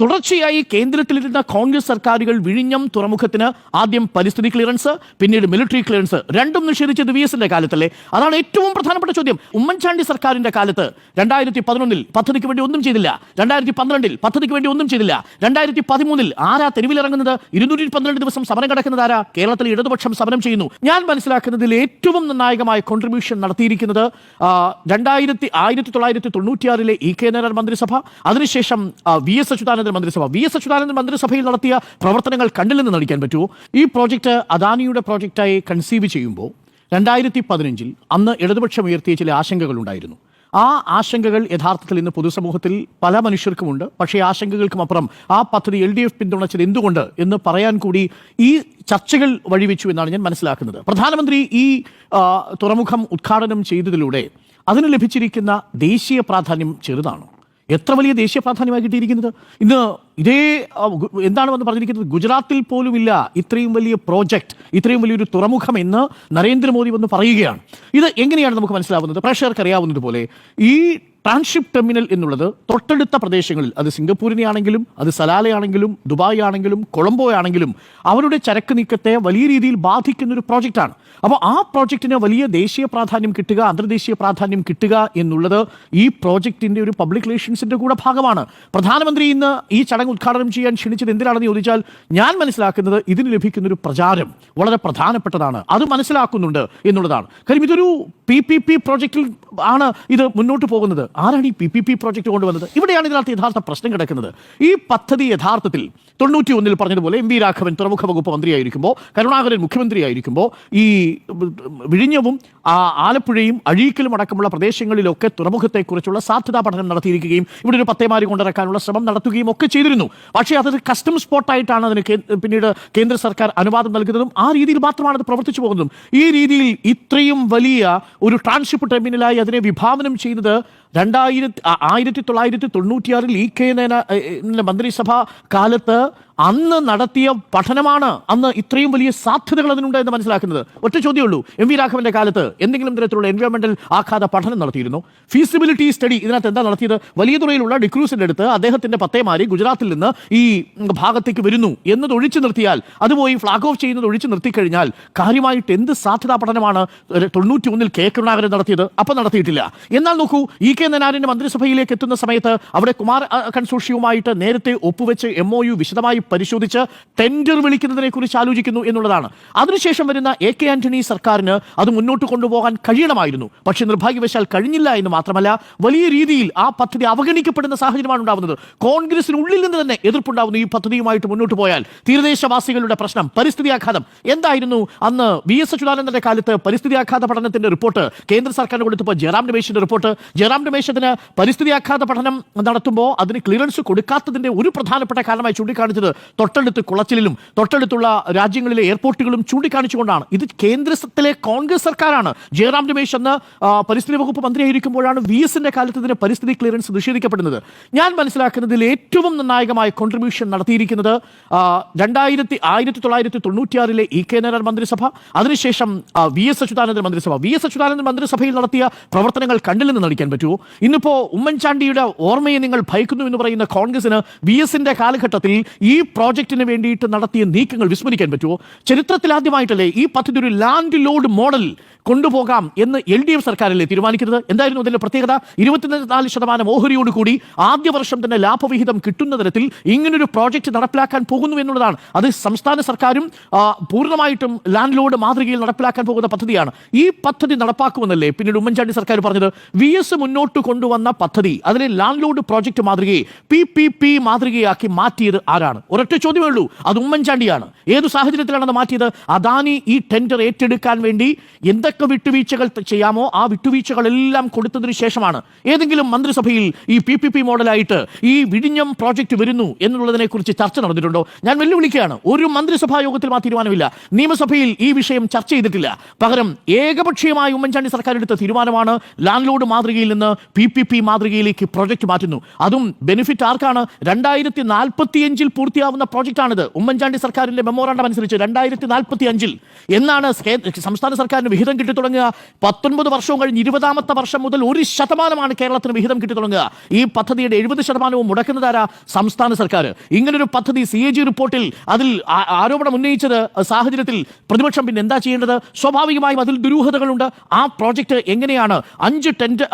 തുടർച്ചയായി കേന്ദ്രത്തിലിരുന്ന കോൺഗ്രസ് സർക്കാരുകൾ വിഴിഞ്ഞം തുറമുഖത്തിന് ആദ്യം പരിസ്ഥിതി ക്ലിയറൻസ് പിന്നീട് മിലിറ്ററി ക്ലിയറൻസ് രണ്ടും നിഷേധിച്ചത് വി എസിന്റെ കാലത്തല്ലേ? അതാണ് ഏറ്റവും പ്രധാനപ്പെട്ട ചോദ്യം. ഉമ്മൻചാണ്ടി സർക്കാരിന്റെ കാലത്ത് രണ്ടായിരത്തി പതിനൊന്നിൽ പദ്ധതിക്ക് വേണ്ടി ഒന്നും ചെയ്തില്ല. രണ്ടായിരത്തി പന്ത്രണ്ടിൽ പദ്ധതിക്ക് വേണ്ടി ഒന്നും ചെയ്തില്ല. രണ്ടായിരത്തി പതിമൂന്നിൽ ആരാ തെരുവിലിറങ്ങുന്നത്? ഇരുന്നൂറ്റി പന്ത്രണ്ട് ദിവസം സമരം കിടക്കുന്നത് ആരാ? കേരളത്തിൽ ഇടതുപക്ഷം സമരം ചെയ്യുന്നു. ഞാൻ മനസ്സിലാക്കുന്നതിൽ ഏറ്റവും നിർണായകമായ കോൺട്രിബ്യൂഷൻ നടത്തിയിരിക്കുന്നത് രണ്ടായിരത്തി ആയിരത്തി തൊള്ളായിരത്തി തൊണ്ണൂറ്റിയാറിലെ ഇ കെ നായർ മന്ത്രിസഭ. അതിനുശേഷം വി എസ് അച്യുതാനന്ദൻ മന്ത്രിസഭ വി എസ് അച്യുതാനന്ദൻ മന്ത്രിസഭയിൽ നടത്തിയ പ്രവർത്തനങ്ങൾ കണ്ടിൽ നിന്ന് നടിക്കാൻ പറ്റുമോ ഈ പ്രോജക്റ്റ് അദാനിയുടെ പ്രോജക്റ്റായി കൺസീവ് ചെയ്യുമ്പോൾ രണ്ടായിരത്തി പതിനഞ്ചിൽ അന്ന് ഇടതുപക്ഷം ഉയർത്തിയ ചില ആശങ്കകൾ ഉണ്ടായിരുന്നു. ആ ആശങ്കകൾ യഥാർത്ഥത്തിൽ ഇന്ന് പൊതുസമൂഹത്തിൽ പല മനുഷ്യർക്കുമുണ്ട്. പക്ഷേ ആശങ്കകൾക്കും അപ്പുറം ആ പദ്ധതി എൽ ഡി എഫ് പിന്തുണച്ചത് എന്തുകൊണ്ട് എന്ന് പറയാൻ കൂടി ഈ ചർച്ചകൾ വഴിവെച്ചു എന്നാണ് ഞാൻ മനസ്സിലാക്കുന്നത്. പ്രധാനമന്ത്രി ഈ തുറമുഖം ഉദ്ഘാടനം ചെയ്തതിലൂടെ അതിന് ലഭിച്ചിരിക്കുന്ന ദേശീയ പ്രാധാന്യം ചെറുതാണ്? എത്ര വലിയ ദേശീയ പ്രാധാന്യമായി കിട്ടിയിരിക്കുന്നത്? ഇന്ന് ഇതേ എന്താണ് വന്ന് പറഞ്ഞിരിക്കുന്നത്? ഗുജറാത്തിൽ പോലും ഇല്ല ഇത്രയും വലിയ പ്രോജക്റ്റ് ഇത്രയും വലിയൊരു തുറമുഖം എന്ന് നരേന്ദ്രമോദി വന്ന് പറയുകയാണ്. ഇത് എങ്ങനെയാണ് നമുക്ക് മനസ്സിലാവുന്നത്? പ്രേക്ഷകർക്ക് അറിയാവുന്നത് പോലെ ഈ ട്രാൻസ്ഷിപ്പ് ടെർമിനൽ എന്നുള്ളത് തൊട്ടടുത്ത പ്രദേശങ്ങളിൽ അത് സിംഗപ്പൂരിനെ ആണെങ്കിലും അത് സലാലയാണെങ്കിലും ദുബായ് ആണെങ്കിലും കൊളംബോ ആണെങ്കിലും അവരുടെ ചരക്ക് നീക്കത്തെ വലിയ രീതിയിൽ ബാധിക്കുന്ന ഒരു പ്രോജക്റ്റാണ് അപ്പോൾ ആ പ്രോജക്റ്റിന് വലിയ ദേശീയ പ്രാധാന്യം കിട്ടുക അന്തർദേശീയ പ്രാധാന്യം കിട്ടുക എന്നുള്ളത് ഈ പ്രോജക്റ്റിന്റെ ഒരു പബ്ലിക് റിലേഷൻസിന്റെ കൂടെ ഭാഗമാണ്. പ്രധാനമന്ത്രി ഇന്ന് ഈ ചടങ്ങ് ഉദ്ഘാടനം ചെയ്യാൻ ക്ഷണിച്ചത് എന്തിനാണെന്ന് ചോദിച്ചാൽ ഞാൻ മനസ്സിലാക്കുന്നത് ഇതിന് ലഭിക്കുന്ന ഒരു പ്രചാരം വളരെ പ്രധാനപ്പെട്ടതാണ്. അത് മനസ്സിലാക്കുന്നുണ്ട് എന്നുള്ളതാണ്. കാര്യം ഇതൊരു പി പി പി പ്രോജക്റ്റിൽ ആണ് ഇത് മുന്നോട്ട് പോകുന്നത്. ആരാണ് ഈ പി പി പി പ്രോജക്റ്റ് കൊണ്ടുവന്നത്? ഇവിടെയാണ് ഇതിനകത്ത് യഥാർത്ഥ പ്രശ്നം കിടക്കുന്നത്. ഈ പദ്ധതി യഥാർത്ഥത്തിൽ തൊണ്ണൂറ്റി ഒന്നിൽ പറഞ്ഞതുപോലെ എം വി രാഘവൻ തുറമുഖ വകുപ്പ് മന്ത്രിയായിരിക്കുമ്പോൾ കരുണാകരൻ മുഖ്യമന്ത്രിയായിരിക്കുമ്പോൾ ഈ വിഴിഞ്ഞവും ആലപ്പുഴയും അഴീക്കലും അടക്കമുള്ള പ്രദേശങ്ങളിലൊക്കെ തുറമുഖത്തെക്കുറിച്ചുള്ള സാധ്യതാ പഠനം നടത്തിയിരിക്കുകയും ഇവിടെ ഒരു പത്തേമാരി കൊണ്ടിറക്കാനുള്ള ശ്രമം നടത്തുകയും ഒക്കെ ചെയ്തിരുന്നു. പക്ഷേ അതൊരു കസ്റ്റം സ്പോട്ടായിട്ടാണ് അതിന് പിന്നീട് കേന്ദ്ര സർക്കാർ അനുവാദം നൽകുന്നതും ആ രീതിയിൽ മാത്രമാണ് അത് പ്രവർത്തിച്ചു പോകുന്നതും. ഈ രീതിയിൽ ഇത്രയും വലിയ ഒരു ട്രാൻസ്ഷിപ്പ് ടെർമിനലായി അതിനെ വിഭാവനം ചെയ്യുന്നത് രണ്ടായിരത്തി ആയിരത്തി തൊള്ളായിരത്തി തൊണ്ണൂറ്റിയാറിൽ ഇ കെ നേന മന്ത്രിസഭാ കാലത്ത് അന്ന് നടത്തിയ പഠനമാണ് അന്ന് ഇത്രയും വലിയ സാധ്യതകൾ അതിനുണ്ട് എന്ന് മനസ്സിലാക്കുന്നത്. ഒറ്റ ചോദ്യമേ ഉള്ളൂ എം വി രാഘവന്റെ കാലത്ത് എന്തെങ്കിലും തരത്തിലുള്ള എൻവയോൺമെന്റൽ ആഘാത പഠനം നടത്തിയിരുന്നു. ഫീസിബിലിറ്റി സ്റ്റഡി ഇതിനകത്ത് എന്താ നടത്തിയത്? വലിയ തുറയിലുള്ള ഡിക്രൂസിന്റെ അടുത്ത് അദ്ദേഹത്തിന്റെ പത്തേമാരി ഗുജറാത്തിൽ നിന്ന് ഈ ഭാഗത്തേക്ക് വരുന്നു എന്നത് ഒഴിച്ചു നിർത്തിയാൽ അത് പോയി ഫ്ലാഗ് ഓഫ് ചെയ്യുന്നത് ഒഴിച്ചു നിർത്തിക്കഴിഞ്ഞാൽ കാര്യമായിട്ട് എന്ത് സാധ്യതാ പഠനമാണ് തൊണ്ണൂറ്റി ഒന്നിൽ കെ കരുണാകരൻ നടത്തിയത്? അപ്പം നടത്തിയിട്ടില്ല. എന്നാൽ നോക്കൂ ഇ കെ നനാരിന്റെ മന്ത്രിസഭയിലേക്ക് എത്തുന്ന സമയത്ത് അവിടെ കുമാർ കൺസൂഷിയുമായിട്ട് നേരത്തെ ഒപ്പുവെച്ച് എം ഒ യു വിശദമായി പരിശോധിച്ച് ടെൻഡർ വിളിക്കുന്നതിനെ കുറിച്ച് ആലോചിക്കുന്നു എന്നുള്ളതാണ്. അതിനുശേഷം വരുന്ന എ കെ ആന്റണി സർക്കാരിന് അത് മുന്നോട്ട് കൊണ്ടുപോകാൻ കഴിയണമായിരുന്നു. പക്ഷേ നിർഭാഗ്യവശാൽ കഴിഞ്ഞില്ല എന്ന് മാത്രമല്ല വലിയ രീതിയിൽ ആ പദ്ധതി അവഗണിക്കപ്പെടുന്ന സാഹചര്യമാണ് ഉണ്ടാവുന്നത്. കോൺഗ്രസിനുള്ളിൽ നിന്ന് തന്നെ എതിർപ്പുണ്ടാവുന്നു ഈ പദ്ധതിയുമായിട്ട് മുന്നോട്ട് പോയാൽ. തീരദേശവാസികളുടെ പ്രശ്നം പരിസ്ഥിതി ആഘാതം എന്തായിരുന്നു? അന്ന് വി എസ് അച്യുതാനന്ദന്റെ കാലത്ത് പരിസ്ഥിതി ആഘാത പഠനത്തിന്റെ റിപ്പോർട്ട് കേന്ദ്ര സർക്കാരിന് കൊടുത്തപ്പോൾ ജയറാം രമേശിന്റെ റിപ്പോർട്ട്. ജയറാം രമേശ് പരിസ്ഥിതി ആഘാത പഠനം നടത്തുമ്പോൾ അതിന് ക്ലിയറൻസ് കൊടുക്കാത്തതിന്റെ ഒരു പ്രധാനപ്പെട്ട കാരണമായി ചൂണ്ടിക്കാണിച്ചത് തൊട്ടടുത്ത് കുളച്ചിലും തൊട്ടടുത്തുള്ള രാജ്യങ്ങളിലെ എയർപോർട്ടുകളും ചൂണ്ടിക്കാണിച്ചുകൊണ്ടാണ്. ഇത് കേന്ദ്രത്തിലെ കോൺഗ്രസ് സർക്കാരാണ്. ജയറാം രമേശ് എന്ന് പരിസ്ഥിതി വകുപ്പ് മന്ത്രിയായിരിക്കുമ്പോഴാണ് വി എസിന്റെ കാലത്ത് ഇതിന് പരിസ്ഥിതി ക്ലിയറൻസ് നിഷേധിക്കപ്പെടുന്നത്. ഞാൻ മനസ്സിലാക്കുന്നതിൽ ഏറ്റവും നിർണായകമായ കോൺട്രിബ്യൂഷൻ നടത്തിയിരിക്കുന്നത് രണ്ടായിരത്തി ആയിരത്തി തൊള്ളായിരത്തി തൊണ്ണൂറ്റിയാറിലെ ഇ കെ നായർ മന്ത്രിസഭ അതിനുശേഷം വി എസ് അച്യുതാനന്ദൻ മന്ത്രിസഭ. വി എസ് അച്യുതാനന്ദൻ മന്ത്രിസഭയിൽ നടത്തിയ പ്രവർത്തനങ്ങൾ കണ്ടില്ലെന്ന് നടിക്കാൻ പറ്റുമോ? ഇന്നിപ്പോ ഉമ്മൻചാണ്ടിയുടെ ഓർമ്മയെ നിങ്ങൾ ഭയക്കുന്നു എന്ന് പറയുന്ന കോൺഗ്രസിന് വി എസിന്റെ കാലഘട്ടത്തിൽ ഈ പ്രോജക്റ്റിന് വേണ്ടിയിട്ട് നടത്തിയ നീക്കങ്ങൾ വിസ്മരിക്കാൻ പറ്റുമോ? ചരിത്രത്തിൽ ആദ്യമായിട്ടല്ലേ ഈ പദ്ധതി ഒരു ലാൻഡ് ലോഡ് മോഡൽ കൊണ്ടുപോകാം എന്ന് എൽ ഡി എഫ് സർക്കാരല്ലേ തീരുമാനിക്കുന്നത്? എന്തായിരുന്നു അതിന്റെ പ്രത്യേകത? ഇരുപത്തിനാല് ശതമാനം ഓഹരിയോട് കൂടി ആദ്യ വർഷം തന്നെ ലാഭവിഹിതം കിട്ടുന്ന തരത്തിൽ ഇങ്ങനൊരു പ്രോജക്റ്റ് നടപ്പിലാക്കാൻ പോകുന്നു എന്നുള്ളതാണ്. അത് സംസ്ഥാന സർക്കാരും പൂർണമായിട്ടും ലാൻഡ് ലോഡ് മാതൃകയിൽ നടപ്പിലാക്കാൻ പോകുന്ന പദ്ധതിയാണ്. ഈ പദ്ധതി നടപ്പാക്കുമെന്നല്ലേ പിന്നീട് ഉമ്മൻചാണ്ടി സർക്കാർ പറഞ്ഞത്? വി എസ് മുന്നോട്ട് കൊണ്ടുവന്ന പദ്ധതി അതിലെ ലാൻഡ് ലോഡ് പ്രോജക്റ്റ് മാതൃകയെ പി പി പി മാതൃകയാക്കി മാറ്റിയത് ആരാണ്? ഒരൊറ്റ ചോദ്യമേ ഉള്ളൂ അത് ഉമ്മൻചാണ്ടിയാണ്. ഏത് സാഹചര്യത്തിലാണത് മാറ്റിയത്? അദാനി ഈ ടെൻഡർ ഏറ്റെടുക്കാൻ വേണ്ടി എന്തൊക്കെ വിട്ടുവീഴ്ചകൾ ചെയ്യാമോ ആ വിട്ടുവീഴ്ചകളെല്ലാം കൊടുത്തതിന് ശേഷമാണ് ഏതെങ്കിലും മന്ത്രിസഭയിൽ ഈ പി പി പി മോഡലായിട്ട് ഈ വിഴിഞ്ഞം പ്രോജക്റ്റ് വരുന്നു എന്നുള്ളതിനെ കുറിച്ച് ചർച്ച നടന്നിട്ടുണ്ടോ? ഞാൻ വെല്ലുവിളിക്കുകയാണ്. ഒരു മന്ത്രിസഭാ യോഗത്തിൽ ആ തീരുമാനമില്ല. നിയമസഭയിൽ ഈ വിഷയം ചർച്ച ചെയ്തിട്ടില്ല. പകരം ഏകപക്ഷീയമായി ഉമ്മൻചാണ്ടി സർക്കാർ എടുത്ത തീരുമാനമാണ് ലാൻഡ് ലോഡ് മാതൃകയിൽ നിന്ന് പി പി പി മാതൃകയിലേക്ക് പ്രോജക്റ്റ് മാറ്റുന്നു. അതും ബെനിഫിറ്റ് ആർക്കാണ്? രണ്ടായിരത്തി നാൽപ്പത്തി അഞ്ചിൽ പൂർത്തിയാവുന്ന പ്രോജക്റ്റാണിത് ഉമ്മൻചാണ്ടി സർക്കാരിന്റെ മെമ്മോറാണ്ടം അനുസരിച്ച് രണ്ടായിരത്തി നാൽപ്പത്തി അഞ്ചിൽ എന്നാണ് സംസ്ഥാന സർക്കാരിന് വിഹിതം കിട്ടി തുടങ്ങുക. പത്തൊൻപത് വർഷവും കഴിഞ്ഞ് ഇരുപതാമത്തെ വർഷം മുതൽ ഒരു ശതമാനമാണ് കേരളത്തിന് വിഹിതം കിട്ടി തുടങ്ങുക. ഈ പദ്ധതിയുടെ എഴുപത് ശതമാനവും മുടക്കുന്നതാരാ സംസ്ഥാന സർക്കാർ. ഇങ്ങനൊരു പദ്ധതി സി എ ജി റിപ്പോർട്ടിൽ അതിൽ ആരോപണം ഉന്നയിച്ചത് സാഹചര്യത്തിൽ പ്രതിപക്ഷം പിന്നെ എന്താ ചെയ്യേണ്ടത്? സ്വാഭാവികമായും അതിൽ ദുരൂഹതകളുണ്ട്. ആ പ്രോജക്റ്റ് എങ്ങനെയാണ്? അഞ്ച് ടെൻഡർ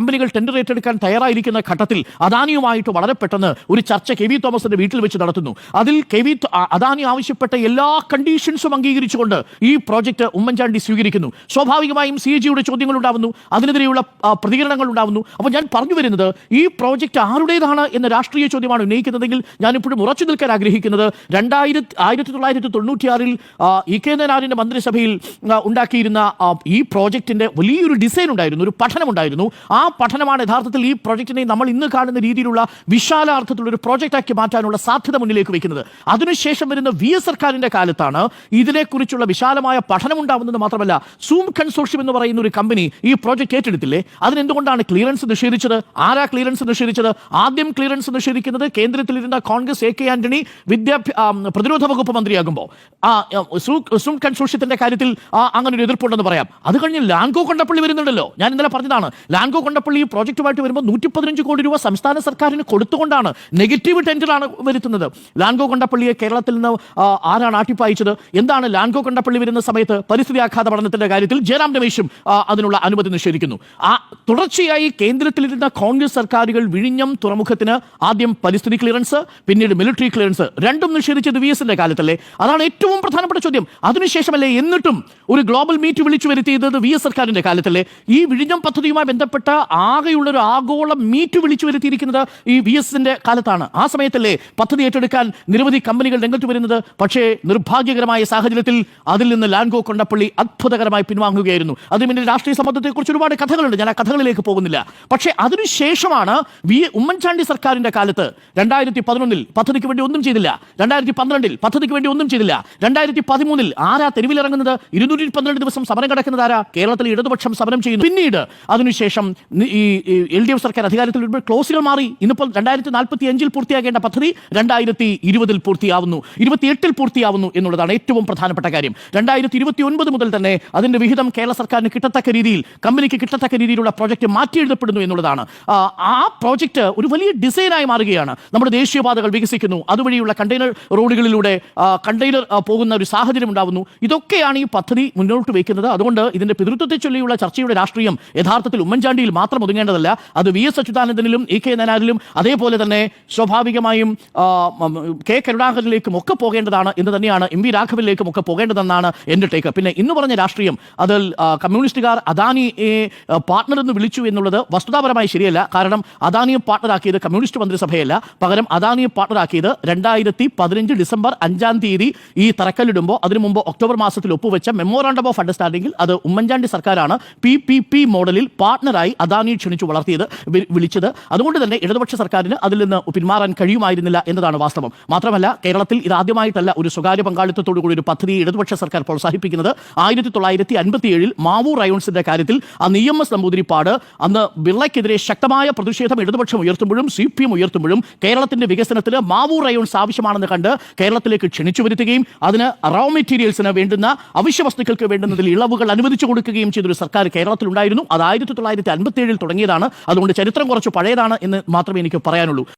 കമ്പനികൾ ടെൻഡർ ഏറ്റെടുക്കാൻ തയ്യാറായിരിക്കുന്ന ഘട്ടത്തിൽ അദാനിയുമായിട്ട് വളരെ പെട്ടെന്ന് ഒരു ചർച്ച കെ വി തോമസിന്റെ വീട്ടിൽ വെച്ച് നടത്തുന്നു. അതിൽ കെ വി അദാനി ആവശ്യപ്പെട്ട എല്ലാ കണ്ടീഷൻസും അംഗീകരിച്ചുകൊണ്ട് ഈ പ്രോജക്റ്റ് ഉമ്മൻചാണ്ടി സ്വീകരിക്കുന്നു. സ്വാഭാവികമായും സി ജിയുടെ ചോദ്യങ്ങൾ ഉണ്ടാവുന്നു. അതിനെതിരെയുള്ള പ്രതികരണങ്ങൾ ഉണ്ടാവുന്നു. അപ്പോൾ ഞാൻ പറഞ്ഞു വരുന്നത് ഈ പ്രോജക്റ്റ് ആരുടേതാണ് എന്ന രാഷ്ട്രീയ ചോദ്യമാണ് ഉന്നയിക്കുന്നതെങ്കിൽ ഞാൻ ഇപ്പോഴും ഉറച്ചു നിൽക്കാൻ ആഗ്രഹിക്കുന്നത് രണ്ടായിരത്തി ആയിരത്തി തൊള്ളായിരത്തി തൊണ്ണൂറ്റിയാറിൽ ഇ കെ നായനാറിന്റെ മന്ത്രിസഭയിൽ ഉണ്ടാക്കിയിരുന്ന ഈ പ്രോജക്റ്റിന്റെ വലിയൊരു ഡിസൈൻ ഉണ്ടായിരുന്നു ഒരു പഠനമുണ്ടായിരുന്നു ആ പഠനമാണ് യഥാർത്ഥത്തിൽ ഈ പ്രോജക്റ്റിനെ നമ്മൾ ഇന്ന് കാണുന്ന രീതിയിലുള്ള വിശാലാർത്ഥത്തിലുള്ള ഒരു പ്രോജക്റ്റാക്കി മാറ്റാനുള്ള സാധ്യത മുന്നിലേക്ക് വെക്കുന്നത് അതിനുശേഷം വരുന്ന വി എസ് സർക്കാരിന്റെ കാലത്താണ് ഇതിനെക്കുറിച്ചുള്ള വിശാലമായ പഠനം ഉണ്ടാവുന്നത് മാത്രമല്ല സൂം കൺസോർഷ്യം എന്ന് പറയുന്ന ഒരു കമ്പനി ഈ പ്രോജക്റ്റ് ഏറ്റെടുത്തില്ലേ? അതിനെന്തുകൊണ്ടാണ് ക്ലിയറൻസ് നിഷേധിച്ചത്? ആരാ ക്ലിയറൻസ് നിഷേധിച്ചത്? ആദ്യം ക്ലിയറൻസ് നിഷേധിക്കുന്നത് കേന്ദ്രത്തിലിരുന്ന കോൺഗ്രസ് എ കെ ആന്റണി വിദ്യാഭ്യാസ പ്രതിരോധ വകുപ്പ് മന്ത്രിയാകുമ്പോൾ ആ ആ, സൂം കൺസോർഷ്യത്തിന്റെ കാര്യത്തിൽ അങ്ങനെ ഒരു എതിർപ്പുണ്ടെന്ന് പറയാം. അത് കഴിഞ്ഞ് ലാൻകോ കൊണ്ടപ്പള്ളി വരുന്നുണ്ടല്ലോ. ഞാൻ ഇന്നലെ പറഞ്ഞതാണ് ലാൻകോ കൊണ്ടപ്പള്ളി ഈ പ്രോജക്റ്റുമായിട്ട് വരുമ്പോൾ നൂറ്റി പതിനഞ്ച് കോടി രൂപ സംസ്ഥാന സർക്കാരിന് കൊടുത്തുകൊണ്ടാണ് നെഗറ്റീവ് ടെൻഡറാണ് വരുത്തുന്നത്. ലാൻഗോ കൊണ്ടപ്പള്ളിയെ കേരളത്തിൽ നിന്ന് ആരാണ് ആട്ടിപ്പായിച്ചത്? എന്താണ് ലാൻഗോ കൊണ്ടപ്പള്ളി വരുന്ന സമയത്ത് പരിസ്ഥിതി ആഘാത പഠനത്തിന്റെ കാര്യത്തിൽ ജയറാം രമേശും അതിനുള്ള അനുമതി നിഷേധിക്കുന്നു. ആ തുടർച്ചയായി കേന്ദ്രത്തിലിരുന്ന കോൺഗ്രസ് സർക്കാരുകൾ വിഴിഞ്ഞം തുറമുഖത്തിന് ആദ്യം പരിസ്ഥിതി ക്ലിയറൻസ് പിന്നീട് മിലിറ്ററി ക്ലിയറൻസ് രണ്ടും നിഷേധിച്ചത് വി എസിന്റെ കാലത്തല്ലേ? അതാണ് ഏറ്റവും പ്രധാനപ്പെട്ട ചോദ്യം. അതിനുശേഷമല്ലേ എന്നിട്ടും ഒരു ഗ്ലോബൽ മീറ്റ് വിളിച്ചു വരുത്തിയത് വി എസ് സർക്കാരിന്റെ കാലത്തല്ലേ? ഈ വിഴിഞ്ഞം പദ്ധതിയുമായി ബന്ധപ്പെട്ട ആകെയുള്ള ഒരു ആഗോള മീറ്റ് വിളിച്ചു വരുത്തിയിരിക്കുന്നത് ഈ വി എസിന്റെ കാലത്താണ്. ആ സമയത്തല്ലേ പദ്ധതി ഏറ്റെടുക്കാൻ നിരവധി കമ്പനികൾ രംഗത്ത് വരുന്നത്. പക്ഷേ നിർഭാഗ്യകരമായ സാഹചര്യത്തിൽ അതിൽ നിന്ന് ലാൻഗോ കൊണ്ടപ്പള്ളി അത്ഭുതകരമായി പിൻവാങ്ങുകയായിരുന്നു. അതിന് രാഷ്ട്രീയ സമ്മർദ്ദത്തെക്കുറിച്ച് ഒരുപാട് കഥകളുണ്ട്. ഞാൻ ആ കഥകളിലേക്ക് പോകുന്നില്ല. പക്ഷേ അതിനുശേഷമാണ് വി ഉമ്മൻചാണ്ടി സർക്കാരിന്റെ കാലത്ത് രണ്ടായിരത്തി പതിനൊന്നിൽ പദ്ധതിക്ക് വേണ്ടി ഒന്നും ചെയ്തില്ല. രണ്ടായിരത്തി പന്ത്രണ്ടിൽ പദ്ധതിക്ക് വേണ്ടി ഒന്നും ചെയ്തില്ല. രണ്ടായിരത്തി പതിമൂന്നിൽ ആരാ തെരുവിലിറങ്ങുന്നത്? ഇരുന്നൂറ്റി പന്ത്രണ്ട് ദിവസം സമരം കിടക്കുന്നത് ആരാ? കേരളത്തിൽ ഇടതുപക്ഷം സമരം ചെയ്യുന്നു. പിന്നീട് അതിനുശേഷം ഈ എൽ ഡി എഫ് സർക്കാർ അധികാരത്തിൽ വരുമ്പോൾ ക്ലോസുകൾ മാറി. ഇന്നിപ്പോൾ രണ്ടായിരത്തി നാൽപ്പത്തി അഞ്ചിൽ പൂർത്തിയാകേണ്ട പദ്ധതി രണ്ടായിരത്തി ഇരുപതിൽ പൂർത്തിയാവുന്നു. ഇരുപത്തിയെട്ടിൽ പൂർത്തിയാവുന്നു എന്നുള്ളതാണ് ഏറ്റവും പ്രധാനപ്പെട്ട കാര്യം. രണ്ടായിരത്തി ഇരുപത്തി ഒൻപത് മുതൽ തന്നെ അതിന്റെ വിഹിതം കേരള സർക്കാരിന് കിട്ടത്തക്ക രീതിയിൽ കമ്പനിക്ക് കിട്ടത്തക്ക രീതിയിലുള്ള പ്രോജക്റ്റ് മാറ്റി മാറ്റിയെഴുതപ്പെടുന്നു എന്നുള്ളതാണ്. ആ, പ്രോജക്റ്റ് ഒരു വലിയ ഡിസൈനായി മാറുകയാണ്. നമ്മുടെ ദേശീയപാതകൾ വികസിക്കുന്നു. അതുവഴിയുള്ള കണ്ടെയ്നർ റോഡുകളിലൂടെ കണ്ടെയ്നർ പോകുന്ന ഒരു സാഹചര്യം ഉണ്ടാവുന്നു. ഇതൊക്കെയാണ് ഈ പദ്ധതി മുന്നോട്ട് വയ്ക്കുന്നത്. അതുകൊണ്ട് ഇതിന്റെ പിതൃത്വത്തെ ചൊല്ലിയുള്ള ചർച്ചയുടെ രാഷ്ട്രീയം യഥാർത്ഥത്തിൽ ഉമ്മൻചാണ്ടിയിൽ മാത്രം ഒതുങ്ങേണ്ടതല്ല. അത് വി എസ് അച്യുതാനന്ദനിലും ഇ കെ നനാരിലും അതേപോലെ തന്നെ സ്വാഭാവികമായും കെ കരുണാകരനിലേക്കും ഒക്കെ പോകേണ്ടതാണ് എന്ന് തന്നെയാണ് എം വി രാഘവനിലേക്കും ഒക്കെ പോകേണ്ടതെന്നാണ് എന്റെ ടേക്ക് പിന്നെ ഇന്ന് പറഞ്ഞ രാഷ്ട്രീയം അതിൽ കമ്മ്യൂണിസ്റ്റുകാർ അദാനിയെ പാർട്ട്ണർ എന്ന് വിളിച്ചു എന്നുള്ളത് വസ്തുതാപരമായി ശരിയല്ല. കാരണം അദാനിയെ പാർട്ണറാക്കിയത് കമ്മ്യൂണിസ്റ്റ് മന്ത്രിസഭയല്ല. പകരം അദാനിയെ പാർട്ണറാക്കിയത് രണ്ടായിരത്തി പതിനഞ്ച് ഡിസംബർ അഞ്ചാം തീയതി ഈ തറക്കല്ലിടുമ്പോൾ അതിനു മുമ്പ് ഒക്ടോബർ മാസത്തിൽ ഒപ്പുവെച്ച മെമ്മോറാണ്ടം ഓഫ് അണ്ടർസ്റ്റാൻഡിംഗിൽ അത് ഉമ്മൻചാണ്ടി സർക്കാരാണ് പി പി പി മോഡലിൽ പാർട്ണറായി അദാനിയെ ക്ഷണിച്ചു വളർത്തിയത് വിളിച്ചത്. അതുകൊണ്ട് തന്നെ ഇടതുപക്ഷ സർക്കാരിന് അതിൽ നിന്ന് പിന്മാറാൻ കഴിയുമായിരുന്നില്ല എന്നതാണ് വാസ്തവം. മാത്രമല്ല കേരളത്തിൽ ഇതാദ്യമായിട്ടല്ല ഒരു സ്വകാര്യ പങ്കാളിത്തത്തോടു കൂടി ഒരു പദ്ധതി ഇടതുപക്ഷ സർക്കാർ പ്രോത്സാഹിപ്പിക്കുന്നത്. ആയിരത്തി തൊള്ളായിരത്തി അൻപത്തിയേഴിൽ മാവൂർ റയോൺസിന്റെ കാര്യത്തിൽ ആ ഇ എം നമ്പൂതിരിപ്പാട് അന്ന് ബിർളയ്ക്കെതിരെ ശക്തമായ പ്രതിഷേധം ഇടതുപക്ഷം ഉയർത്തുമ്പോഴും സി പി എം ഉയർത്തുമ്പോഴും കേരളത്തിന്റെ വികസനത്തിന് മാവൂർ റയോൺസ് ആവശ്യമാണെന്ന് കണ്ട് കേരളത്തിലേക്ക് ക്ഷണിച്ചു വരുത്തുകയും അതിന് റോ മെറ്റീരിയൽസിന് വേണ്ടുന്ന അവശ്യ വസ്തുക്കൾക്ക് വേണ്ടുന്നതിൽ ഇളവുകൾ അനുവദിച്ചു കൊടുക്കുകയും ചെയ്തൊരു സർക്കാർ കേരളത്തിലുണ്ടായിരുന്നു. അത് ആയിരത്തി തൊള്ളായിരത്തി അൻപത്തി ഏഴിൽ തുടങ്ങിയതാണ്. അതുകൊണ്ട് ചരിത്രം കുറച്ച് പഴയതാണ് എന്ന് മാത്രമേ എനിക്ക് പറയാനുള്ളൂ.